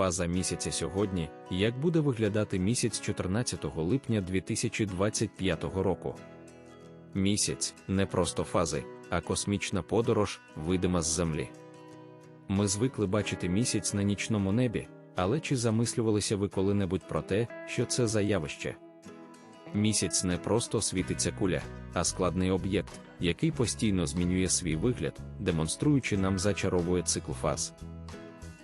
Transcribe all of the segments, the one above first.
Фаза місяця сьогодні, як буде виглядати місяць 14 липня 2025 року. Місяць не просто фази, а космічна подорож, видима з Землі. Ми звикли бачити місяць на нічному небі, але чи замислювалися ви коли-небудь про те, що це за явище? Місяць не просто світиться куля, а складний об'єкт, який постійно змінює свій вигляд, демонструючи нам зачаровує цикл фаз.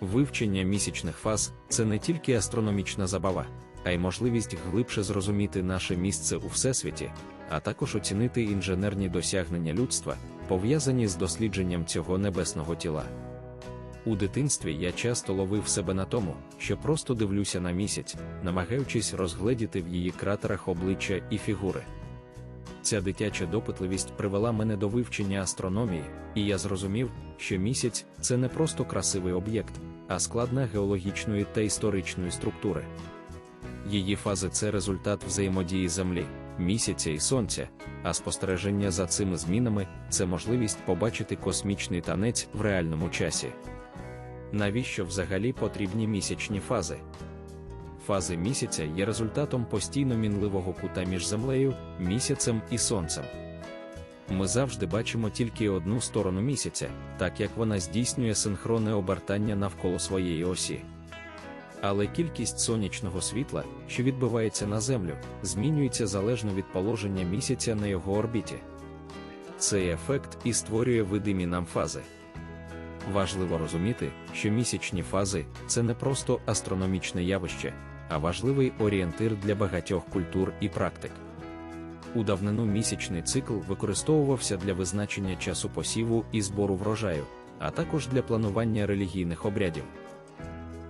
Вивчення місячних фаз це не тільки астрономічна забава, а й можливість глибше зрозуміти наше місце у всесвіті, а також оцінити інженерні досягнення людства, пов'язані з дослідженням цього небесного тіла. У дитинстві я часто ловив себе на тому, що просто дивлюся на місяць, намагаючись розгледіти в її кратерах обличчя і фігури. Ця дитяча допитливість привела мене до вивчення астрономії, і я зрозумів, що місяць це не просто красивий об'єкт, а складна геологічної та історичної структури. Її фази це результат взаємодії Землі, місяця і сонця, а спостереження за цими змінами це можливість побачити космічний танець в реальному часі. Навіщо взагалі потрібні місячні фази? Фази місяця є результатом постійно мінливого кута між землею, місяцем і сонцем. Ми завжди бачимо тільки одну сторону місяця, так як вона здійснює синхронне обертання навколо своєї осі. Але кількість сонячного світла, що відбивається на Землю, змінюється залежно від положення місяця на його орбіті. Цей ефект і створює видимі нам фази. Важливо розуміти, що місячні фази це не просто астрономічне явище, а важливий орієнтир для багатьох культур і практик. У давнину місячний цикл використовувався для визначення часу посіву і збору врожаю, а також для планування релігійних обрядів.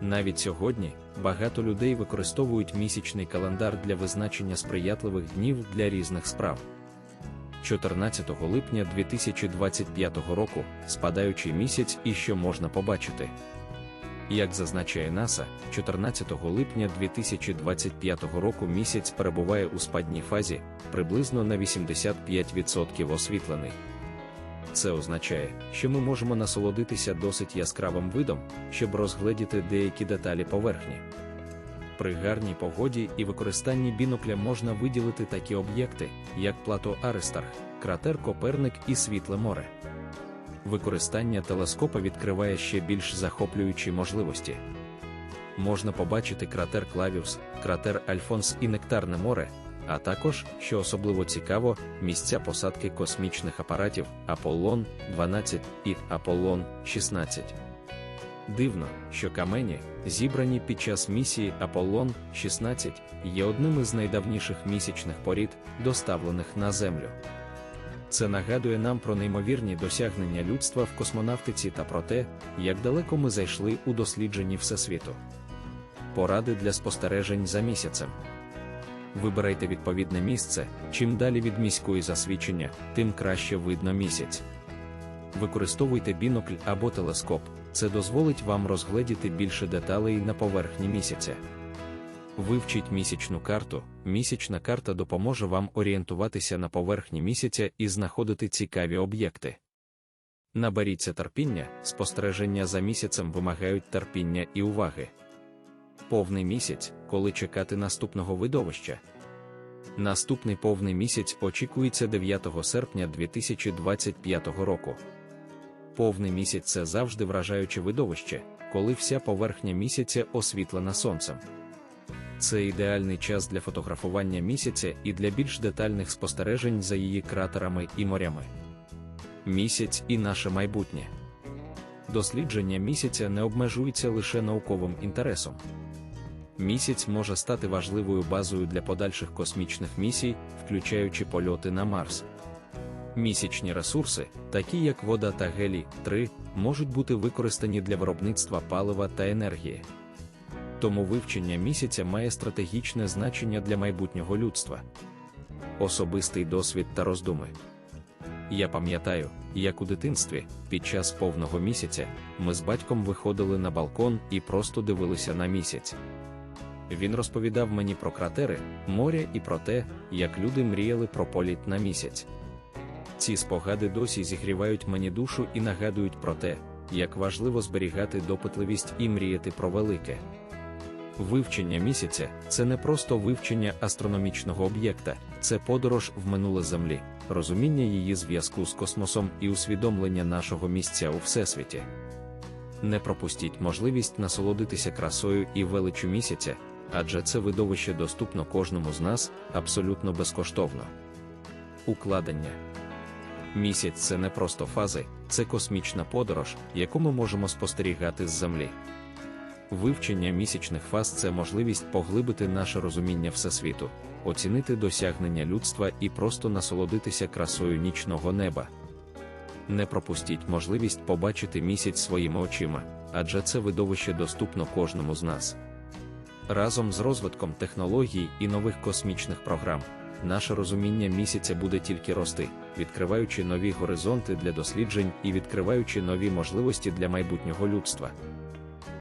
Навіть сьогодні багато людей використовують місячний календар для визначення сприятливих днів для різних справ. 14 липня 2025 року спадаючий місяць і що можна побачити. Як зазначає НАСА, 14 липня 2025 року місяць перебуває у спадній фазі приблизно на 85% освітлений. Це означає, що ми можемо насолодитися досить яскравим видом, щоб розгледіти деякі деталі поверхні. При гарній погоді і використанні бінокля можна виділити такі об'єкти, як плато Аристарх, кратер Коперник і Світле море. Використання телескопа відкриває ще більш захоплюючі можливості. Можна побачити кратер Клавіус, кратер Альфонс і Нектарне море, а також, що особливо цікаво, місця посадки космічних апаратів Аполлон 12 і Аполлон 16. Дивно, що камені, зібрані під час місії Аполлон 16, є одним із найдавніших місячних порід, доставлених на Землю. Це нагадує нам про неймовірні досягнення людства в космонавтиці та про те, як далеко ми зайшли у дослідженні Всесвіту. Поради для спостережень за місяцем. Вибирайте відповідне місце, чим далі від міської засвідчення, тим краще видно місяць. Використовуйте бінокль або телескоп, це дозволить вам розгледіти більше деталей на поверхні місяця. Вивчіть місячну карту. Місячна карта допоможе вам орієнтуватися на поверхні місяця і знаходити цікаві об'єкти. Наберіться терпіння, спостереження за місяцем вимагають терпіння і уваги. Повний місяць, коли чекати наступного видовища. Наступний повний місяць очікується 9 серпня 2025 року. Повний місяць це завжди вражаюче видовище, коли вся поверхня місяця освітлена сонцем. Це ідеальний час для фотографування місяця і для більш детальних спостережень за її кратерами і морями. Місяць і наше майбутнє. Дослідження місяця не обмежується лише науковим інтересом. Місяць може стати важливою базою для подальших космічних місій, включаючи польоти на Марс. Місячні ресурси, такі як вода та гелій 3, можуть бути використані для виробництва палива та енергії. Тому вивчення місяця має стратегічне значення для майбутнього людства. Особистий досвід та роздуми. Я пам'ятаю, як у дитинстві, під час повного місяця, ми з батьком виходили на балкон і просто дивилися на місяць. Він розповідав мені про кратери, моря і про те, як люди мріяли про політ на місяць. Ці спогади досі зігрівають мені душу і нагадують про те, як важливо зберігати допитливість і мріяти про велике. Вивчення місяця це не просто вивчення астрономічного об'єкта, це подорож в минуле Землі, розуміння її зв'язку з космосом і усвідомлення нашого місця у всесвіті. Не пропустіть можливість насолодитися красою і величчю місяця, адже це видовище доступно кожному з нас абсолютно безкоштовно. Укладення Місяць це не просто фази, це космічна подорож, яку ми можемо спостерігати з Землі. Вивчення місячних фаз це можливість поглибити наше розуміння всесвіту, оцінити досягнення людства і просто насолодитися красою нічного неба. Не пропустіть можливість побачити місяць своїми очима, адже це видовище доступно кожному з нас. Разом з розвитком технологій і нових космічних програм, наше розуміння місяця буде тільки рости, відкриваючи нові горизонти для досліджень і відкриваючи нові можливості для майбутнього людства.